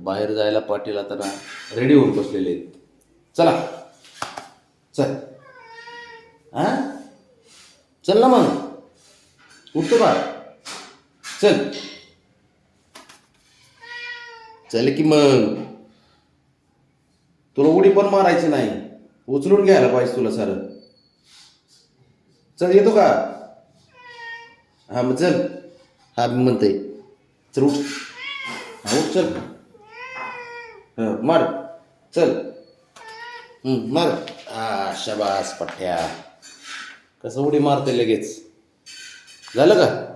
बाहेर जायला पाटील आता ना रेडी होऊन बसलेले आहेत. चला. चल. हा? चल ना मग. उठतो बा. चल. चल की मग. तुला उडी पण मारायची नाही. उचलून घ्यायला पाहिजे तुला सारं. चल येतो का? हा मग चल. हा मी म्हणते चल उठ. हा चल. हा मार. चल. मार. हा शबास पठ्या. कसं उडी मारते लगेच? झालं का?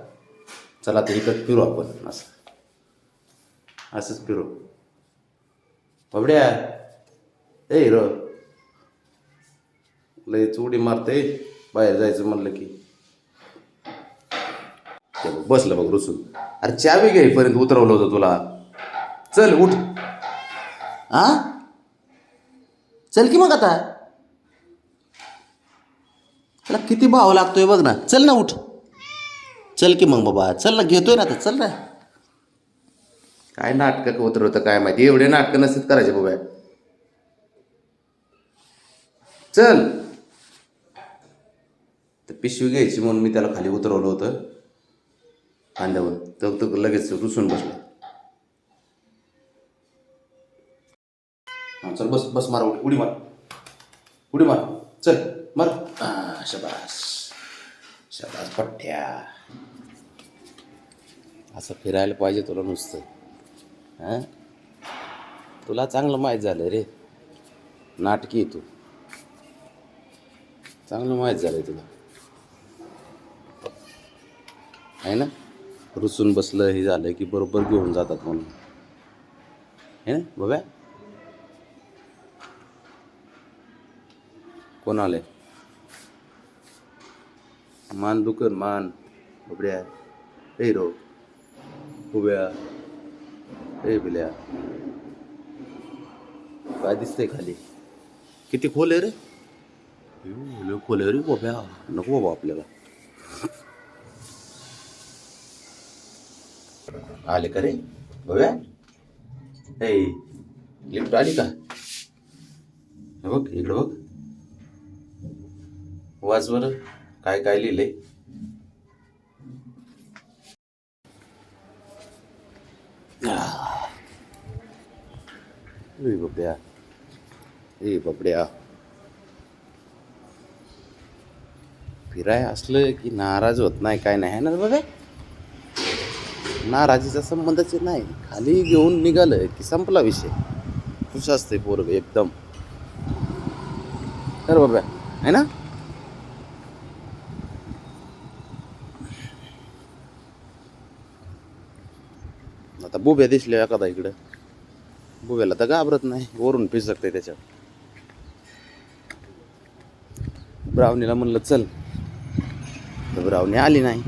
चला आता इकडं फिरू आपण. असं. असंच फिरू. बाबड्या. ए हिरो. लयच उडी मारते. बाहेर जायचं म्हणलं की. बसलं बघ रुसून. अरे चावी घ्यायपर्यंत उतरवलं होतं तुला. चल उठ. हां चल की मग आता? त्याला किती भाव लागतोय बघ ना. चल ना उठ. चल की मग बाबा. चल ना घेतोय ना आता. चल ना. काय नाटकं उतरवतं काय माहिती? एवढे नाटकं नसत करायचे बाबा. चल. तर पिशवी घ्यायची म्हणून मी त्याला खाली उतरवलं होतं. खांद्यावर तर तो लगेच रुसून बसला. हा चल बस बस मार उडी उडी मार. उडी मार. चल मार. शबास. शबास पठ्ठ्या असं फिरायला पाहिजे तुला नुसतं. हां? तुला चांगलं माहीत झालं रे. नाटकी तू. चांगलं माहीत झालं तुला. आहे ना? रुसून बसलं हे झालं की बरोबर घेऊन जातात म्हणून. हे ना बघा. कोण आले मान दुकन मान बबड्या ए रो उभ्या ए बिल्या। काय दिसतंय खाली? किती खोल आहे रे? लय खोल आहे रे बाब्या नको बाबा आपल्याला. आले का रे? बघा ए लिफ्ट आली का? बघ इकडं बघ. वाच बरं. काय काय लिहिलंय? ए बबड्या ए बबड्या फिराय असलं की नाराज होत नाही काय नाही ना बघा नाराजीचा संबंधच नाही. खाली घेऊन निघालं की संपला विषय. खुश असते पोरग एकदम. तर बाबा. है ना? आता बुब्या दिसल्या एखादा इकडं. बुब्याला तर घाबरत नाही वरून पिसकते त्याच्यावर. ब्रावणीला म्हणलं चल. तर ब्रावणी आली नाही.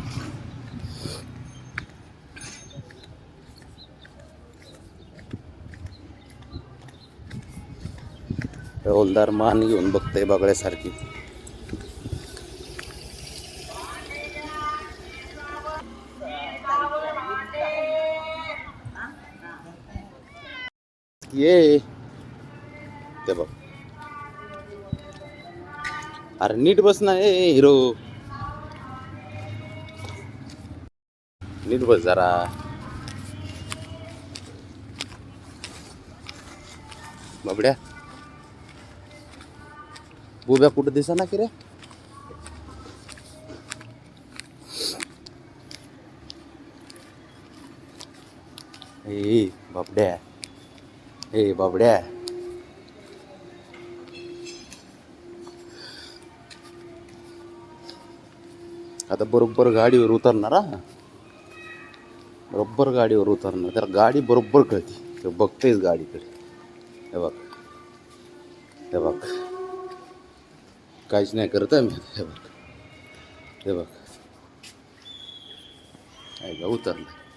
हवलदार मान घेऊन बघतंय बगड्यासारखी ये. ते बघ. अरे नीट बस ना ए हिरो. नीट बस जरा. बाबड्या. बुब्या कुठं दिसा ना की रे ए बाबड्या. ए बाबड्या. आता बरोबर गाडीवर उतरणार हा? बरोबर गाडीवर उतरणार. तर गाडी बरोबर कळते. बघतेच गाडीकडे. हे बघ. हे बघ. काहीच नाही करत आहे मी. हे बघ. हे बघ उतरलं.